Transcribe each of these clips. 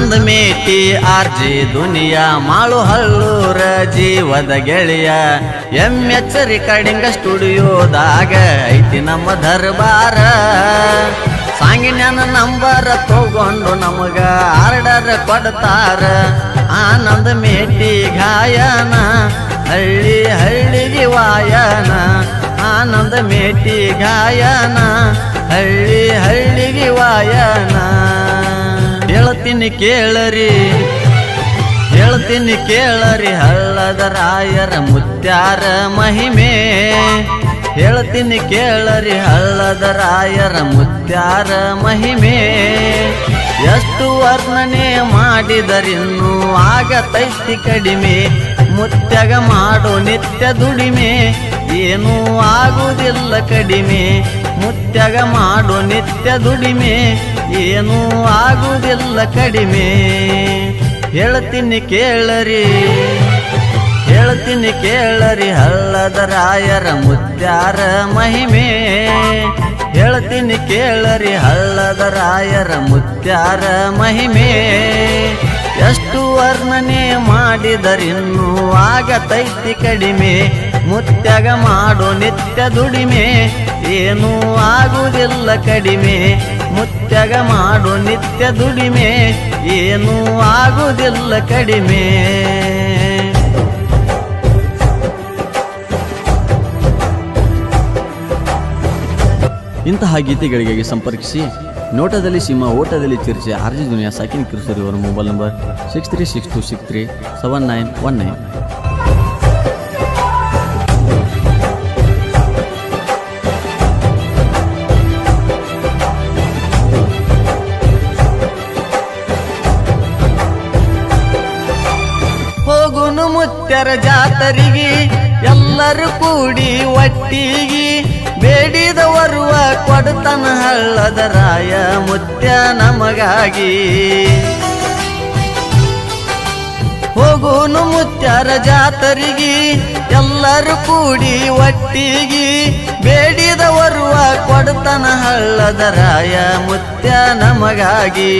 ಆನಂದ ಮೇಟಿ ಆರ್ಜಿ ದುನಿಯಾ ಮಾಳು ಹಳ್ಳೂರ ಜೀವದ ಗೆಳೆಯ. M H recording ಸ್ಟುಡಿಯೋದಾಗ ಐತಿ ನಮ್ಮ ದರ್ಬಾರ. ಸಾಂಗಿನ್ಯನ ನಂಬರ್ ತಗೊಂಡು ನಮಗ ಆರ್ಡರ್ ಕೊಡ್ತಾರ. ಆನಂದ ಮೇಟಿ ಗಾಯನ, ಹಳ್ಳಿ ಹಳ್ಳಿಗೆ ವಾಯನ. ಆನಂದ ಮೇಟಿ ಗಾಯನ, ಹಳ್ಳಿ ಹಳ್ಳಿಗೆ ವಾಯನ. ಹೇಳ್ತೀನಿ ಕೇಳರಿ. ಹೇಳ್ತೀನಿ ಕೇಳರಿ ಹಳ್ಳದ ರಾಯರ ಮುತ್ಯಾರ ಮಹಿಮೆ. ಹೇಳ್ತೀನಿ ಕೇಳರಿ ಹಳ್ಳದ ರಾಯರ ಮುತ್ಯಾರ ಮಹಿಮೆ. ಎಷ್ಟು ವರ್ಣನೆ ಮಾಡಿದರೆನ್ನು ಆಗ ತೈಷ್ಟಿ ಕಡಿಮೆ. ಮುತ್ಯಗ ಮಾಡೋ ನಿತ್ಯ ದುಡಿಮೆ. ಏನೂ ಆಗುವುದಿಲ್ಲ ಕಡಿಮೆ. ಮುತ್ಯಗ ಮಾಡು ನಿತ್ಯ ದುಡಿಮೆ. ಏನೂ ಆಗುವುದಿಲ್ಲ ಕಡಿಮೆ. ಹೇಳ್ತೀನಿ ಕೇಳರಿ ಹೇಳ್ತೀನಿ ಕೇಳರಿ ಹಳ್ಳದ ರಾಯರ ಮುತ್ಯಾರ ಮಹಿಮೆ. ಹೇಳ್ತೀನಿ ಕೇಳರಿ ಹಳ್ಳದ ರಾಯರ ಮುತ್ಯಾರ ಮಹಿಮೆ. ಎಷ್ಟು ವರ್ಣನೆ ಮಾಡಿದರಿನ್ನು ಆಗತೈತಿ ಕಡಿಮೆ. ಮುತ್ಯಗ ಮಾಡೋ ನಿತ್ಯ ದುಡಿಮೆ. ಏನೂ ಆಗುವುದಿಲ್ಲ ಕಡಿಮೆ. ಮುತ್ಯಾಗ ಮಾಡೋ ನಿತ್ಯ ದುಡಿಮೆ. ಏನೂ ಆಗುವುದಿಲ್ಲ ಕಡಿಮೆ. ಇಂತಹ ಗೀತೆಗಳಿಗಾಗಿ ಸಂಪರ್ಕಿಸಿ ನೋಟದಲ್ಲಿ ಸಿಂಹ ಓಟದಲ್ಲಿ ಚರ್ಚೆ ಆರ್ಜಿ ದುನಿಯಾ ಸಾಕಿನ್ ಕಿರುಸೂರಿ ಅವರ mobile number six three six two six three seven nine one nine. ಮುತ್ಯರ ಜಾತರಿಗೆ ಎಲ್ಲರೂ ಕೂಡಿ ಒಟ್ಟಿಗೆ ಬೇಡಿದವರುವ ಕೊಡತನ ಹಳ್ಳದ ರಾಯ ಮುತ್ಯ ನಮಗಾಗಿ. ಹೋಗುನು ಮುತ್ಯರ ಜಾತರಿಗೆ ಎಲ್ಲರೂ ಕೂಡಿ ಒಟ್ಟಿಗೆ ಬೇಡಿದವರುವ ಕೊಡತನ ಹಳ್ಳದ ರಾಯ ಮುತ್ಯ ನಮಗಾಗಿ.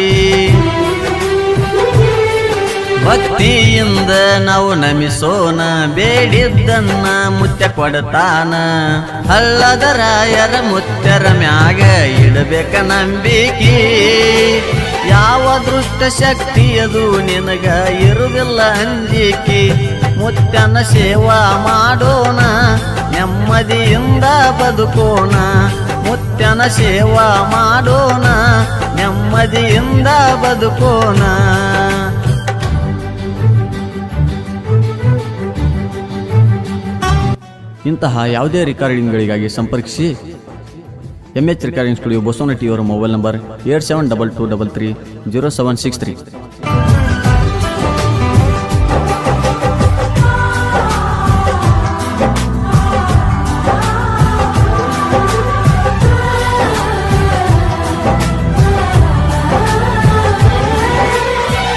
ಭಕ್ತಿಯಿಂದ ನಾವು ನಮಿಸೋಣ, ಬೇಡಿದ್ದನ್ನ ಮುತ್ಯ ಕೊಡ್ತಾನ. ಹಳ್ಳದ ರಾಯರ ಮುತ್ಯರ ಮ್ಯಾಗ ಇಡಬೇಕ ನಂಬಿಕೆ. ಯಾವ ದೃಷ್ಟ ಶಕ್ತಿಯದು ನಿನಗ ಇರುವುದಿಲ್ಲ ಅಂಜಿಕೆ ಮುತ್ತನ ಸೇವಾ ಮಾಡೋಣ, ನೆಮ್ಮದಿಯಿಂದ ಬದುಕೋಣ. ಮುತ್ತನ ಸೇವಾ ಮಾಡೋಣ, ನೆಮ್ಮದಿಯಿಂದ ಬದುಕೋಣ. ಇಂತಹ ಯಾವುದೇ ರೆಕಾರ್ಡಿಂಗ್ಗಳಿಗಾಗಿ ಸಂಪರ್ಕಿಸಿ. ಎಂ ಎಚ್ ರೆಕಾರ್ಡಿಂಗ್ ಸ್ಟುಡಿಯೋ ಅವರ mobile number eight seven double two double three zero seven six three.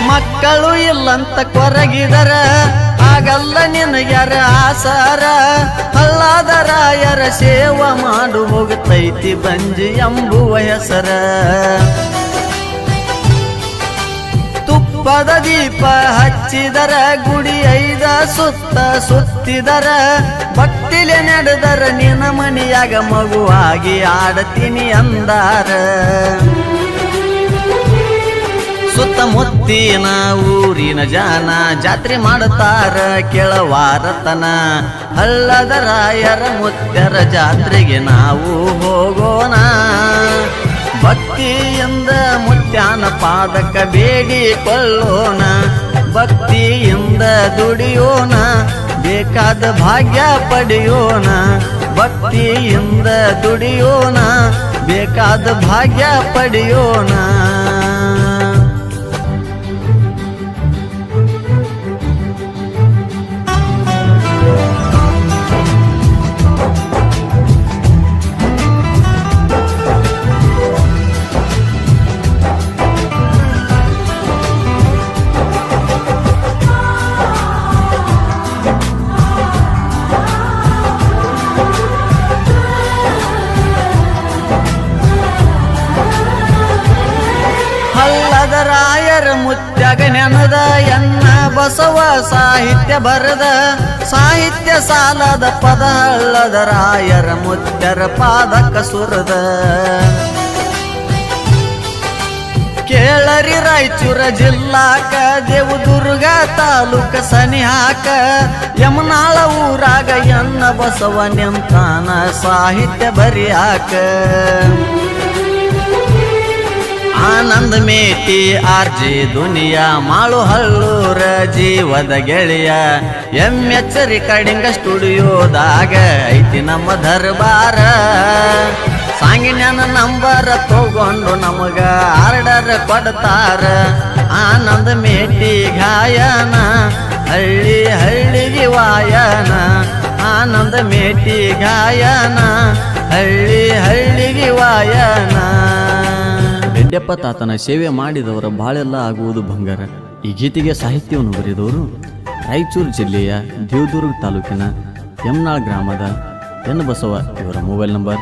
ಮಕ್ಕಳು ಇಲ್ಲಂತ ಕೊರಗಿದರ, ಆಗಲ್ಲ ನಿನಗ್ಯಾರ ಆಸಾರ. ರಾಯರ ಸೇವ ಮಾಡು ಹೋಗುತ್ತೈತಿ ಬಂಜಿ ಎಂಬುವ ಹೆಸರ. ತುಪ್ಪದ ದೀಪ ಹಚ್ಚಿದರ, ಗುಡಿ ಐದ ಸುತ್ತ ಸುತ್ತಿದರ ಭಕ್ತಿಲೆ ನಡೆದರ, ನಿನ್ನ ಮನೆಯಾಗ ಮಗುವಾಗಿ ಆಡತೀನಿ ಅಂದಾರ. ಸುತ್ತಮುತ್ತಿನ ಊರಿನ ಜನ ಜಾತ್ರೆ ಮಾಡುತ್ತಾರ ಕೆಳವಾರತನ. ಹಳ್ಳದ ರಾಯರ ಮುತ್ಯರ ಜಾತ್ರೆಗೆ ನಾವು ಹೋಗೋಣ. ಭಕ್ತಿಯಿಂದ ಮುತ್ಯಾನ ಪಾದಕ ಬೇಡಿಕೊಳ್ಳೋಣ ಭಕ್ತಿಯಿಂದ ದುಡಿಯೋಣ. ಬೇಕಾದ ಭಾಗ್ಯ ಪಡೆಯೋಣ. ಭಕ್ತಿಯಿಂದ ದುಡಿಯೋಣ. ಬೇಕಾದ ಭಾಗ್ಯ ಪಡೆಯೋಣ. ನೆನದ ಎನ್ನ ಬಸವ ಸಾಹಿತ್ಯ ಬರದ ಸಾಹಿತ್ಯ ಸಾಲದ ಪದ ಹಳ್ಳದ ರಾಯರ ಮುತ್ತರ ಪಾದಕ ಸುರದ. ಕೇಳರಿ ರಾಯಚೂರ ಜಿಲ್ಲಾಕ, ದೇವದುರ್ಗ ತಾಲೂಕ ಸನಿಹಾಕ, ಯಮನಾಳ ಊರಾಗ ಎನ್ನ ಬಸವ ನಿಂತಾನ ಸಾಹಿತ್ಯ ಬರಿಯಾಕ. ಆನಂದ ಮೇಟಿ ಆರ್ಜಿ ದುನಿಯಾ ಮಾಳು ಹಳ್ಳೂರ ಜೀವದ ಗೆಳೆಯ. ಎಂ ಎಚ್ ರಿಕಾರ್ಡಿಂಗ್ ಸ್ಟುಡಿಯೋದಾಗ ಐತಿ ನಮ್ಮ ದರ್ಬಾರ. ಸಾಂಗಿನ್ಯನ ನಂಬರ್ ತಗೊಂಡು ನಮಗ ಆರ್ಡರ್ ಕೊಡ್ತಾರ. ಆನಂದ ಮೇಟಿ ಗಾಯನ, ಹಳ್ಳಿ ಹಳ್ಳಿಗೆ ವಾಯನ. ಆನಂದ ಮೇಟಿ ಗಾಯನ, ಹಳ್ಳಿ ಹಳ್ಳಿಗೆ ವಾಯನ. ರೆಡ್ಡಪ್ಪ ತಾತನ ಸೇವೆ ಮಾಡಿದವರ ಬಾಳೆಲ್ಲ ಆಗುವುದು ಬಂಗಾರ. ಈ ಗೀತೆಗೆ ಸಾಹಿತ್ಯವನ್ನು ಬರೆದವರು ರಾಯಚೂರು ಜಿಲ್ಲೆಯ ದೇವದುರ್ಗ ತಾಲೂಕಿನ ಯಮ್ನಾಳ್ ಗ್ರಾಮದ ಎನ್ ಬಸವ ಇವರ mobile number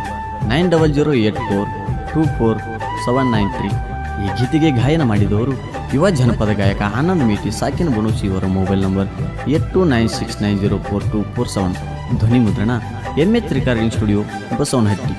nine double zero eight four two four seven nine three. ಈ ಗೀತೆಗೆ ಗಾಯನ ಮಾಡಿದವರು ಯುವ ಜನಪದ ಗಾಯಕ ಆನಂದ್ ಮೇಟಿ, ಸಾಕಿನ ಬನೂಸಿ ಇವರ mobile number eight two nine six nine zero four two four seven. ಧ್ವನಿ ಮುದ್ರಣ M H recording studio Basavanahatti.